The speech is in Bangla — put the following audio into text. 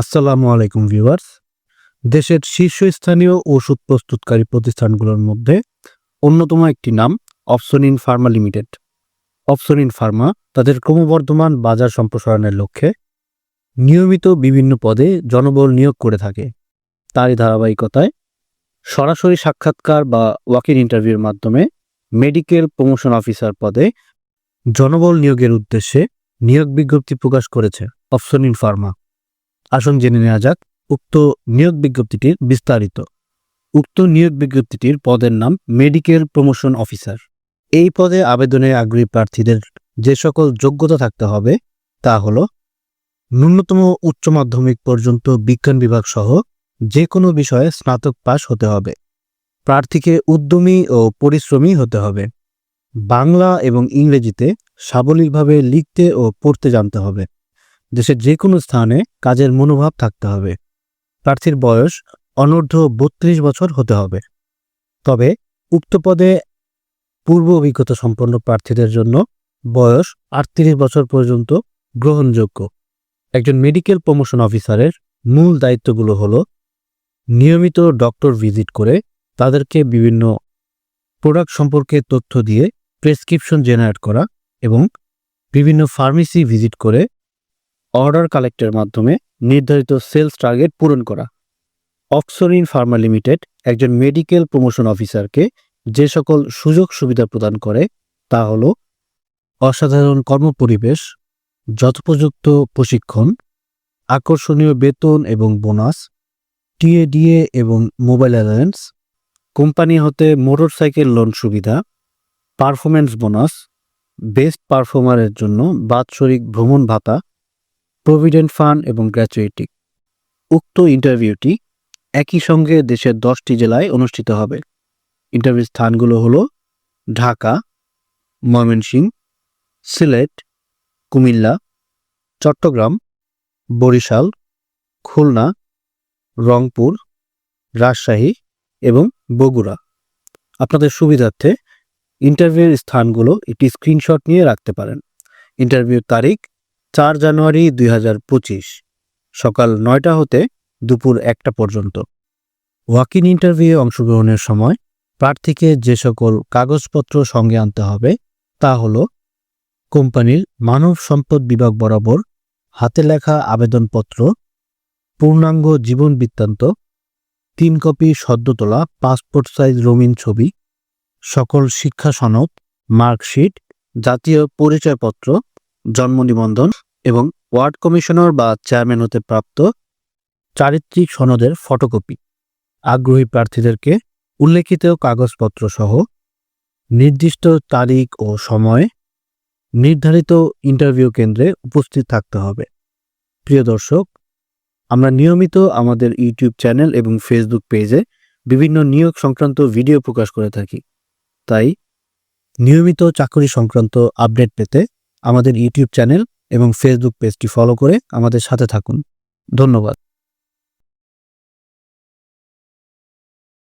আসসালামু আলাইকুম ভিউয়ার্স। দেশের শীর্ষস্থানীয় ওষুধ প্রস্তুতকারী প্রতিষ্ঠানগুলোর মধ্যে অন্যতম একটি নাম Opsonin pharma limited. Opsonin pharma তাদের ক্রমবর্ধমান বাজার সম্প্রসারণের লক্ষ্যে নিয়মিত বিভিন্ন পদে জনবল নিয়োগ করে থাকে। তারই ধারাবাহিকতায় সরাসরি সাক্ষাৎকার বা ওয়াক ইন ইন্টারভিউর মাধ্যমে মেডিকেল প্রমোশন অফিসার পদে জনবল নিয়োগের উদ্দেশ্যে নিয়োগ বিজ্ঞপ্তি প্রকাশ করেছে অপসনিন ফার্মা। আসুন জেনে নেওয়া যাক উক্ত নিয়োগ বিজ্ঞপ্তিটির বিস্তারিত। উক্ত নিয়োগ বিজ্ঞপ্তিটির পদের নাম মেডিকেল প্রমোশন অফিসার। এই পদে আবেদনে আগ্রহী প্রার্থীদের যে সকল যোগ্যতা থাকতে হবে তা হল ন্যূনতম উচ্চ মাধ্যমিক পর্যন্ত বিজ্ঞান বিভাগ সহ যে কোনো বিষয়ে স্নাতক পাশ হতে হবে। প্রার্থীকে উদ্যমী ও পরিশ্রমী হতে হবে। বাংলা এবং ইংরেজিতে সাবলীলভাবে লিখতে ও পড়তে জানতে হবে। দেশের যে কোনো স্থানে কাজের মনোভাব থাকতে হবে। প্রার্থীর বয়স অনূর্ধ্ব বত্রিশ বছর হতে হবে। তবে উক্ত পদে পূর্ব অভিজ্ঞতা সম্পন্ন প্রার্থীদের জন্য বয়স আটত্রিশ বছর পর্যন্ত গ্রহণযোগ্য। একজন মেডিকেল প্রমোশন অফিসারের মূল দায়িত্বগুলো হলো নিয়মিত ডক্টর ভিজিট করে তাদেরকে বিভিন্ন প্রোডাক্ট সম্পর্কে তথ্য দিয়ে প্রেসক্রিপশন জেনারেট করা এবং বিভিন্ন ফার্মেসি ভিজিট করে অর্ডার কালেক্টের মাধ্যমে নির্ধারিত সেলস টার্গেট পূরণ করা। অক্সরিন ফার্মা লিমিটেড একজন মেডিকেল প্রমোশন অফিসারকে যে সকল সুযোগ সুবিধা প্রদান করে তা হল অসাধারণ কর্মপরিবেশ, যথোপযুক্ত প্রশিক্ষণ, আকর্ষণীয় বেতন এবং বোনাস, টিএডিএ এবং মোবাইল অ্যালায়েন্স, কোম্পানি হতে মোটরসাইকেল লোন সুবিধা পারফরমেন্স বোনাস, বেস্ট পারফর্মারের জন্য বাৎসরিক ভ্রমণ ভাতা প্রভিডেন্ট ফান্ড এবং গ্র্যাচুইটি। উক্ত ইন্টারভিউটি একই সঙ্গে দেশের দশটি জেলায় অনুষ্ঠিত হবে। ইন্টারভিউ স্থানগুলো হলো ঢাকা ময়মনসিংহ সিলেট, কুমিল্লা, চট্টগ্রাম, বরিশাল, খুলনা, রংপুর, রাজশাহী এবং বগুড়া। আপনাদের সুবিধার্থে ইন্টারভিউর স্থানগুলো একটি স্ক্রিনশট নিয়ে রাখতে পারেন। ইন্টারভিউর তারিখ চার জানুয়ারি দুই হাজার পঁচিশ, সকাল নয়টা হতে দুপুর একটা পর্যন্ত। ওয়াকিন ইন্টারভিউ অংশগ্রহণের সময় প্রার্থীকে যে সকল কাগজপত্র সঙ্গে আনতে হবে তা হল কোম্পানির মানব সম্পদ বিভাগ বরাবর হাতে লেখা আবেদনপত্র, পূর্ণাঙ্গ জীবন বৃত্তান্ত, তিন কপি সদ্য তোলা পাসপোর্ট সাইজ রঙিন ছবি, সকল শিক্ষা সনদ, মার্কশিট, জাতীয় পরিচয়পত্র জন্ম নিবন্ধন এবং ওয়ার্ড কমিশনার বা চেয়ারম্যান হতে প্রাপ্ত চারিত্রিক সনদের ফটোকপি। আগ্রহী প্রার্থীদেরকে উল্লেখিত কাগজপত্র সহ নির্দিষ্ট তারিখ ও সময়ে নির্ধারিত ইন্টারভিউ কেন্দ্রে উপস্থিত থাকতে হবে। প্রিয় দর্শক, আমরা নিয়মিত আমাদের ইউটিউব চ্যানেল এবং ফেসবুক পেজে বিভিন্ন নিয়োগ সংক্রান্ত ভিডিও প্রকাশ করে থাকি। তাই নিয়মিত চাকরি সংক্রান্ত আপডেট পেতে আমাদের ইউটিউব চ্যানেল এবং ফেসবুক পেজটি ফলো করে আমাদের সাথে থাকুন। ধন্যবাদ।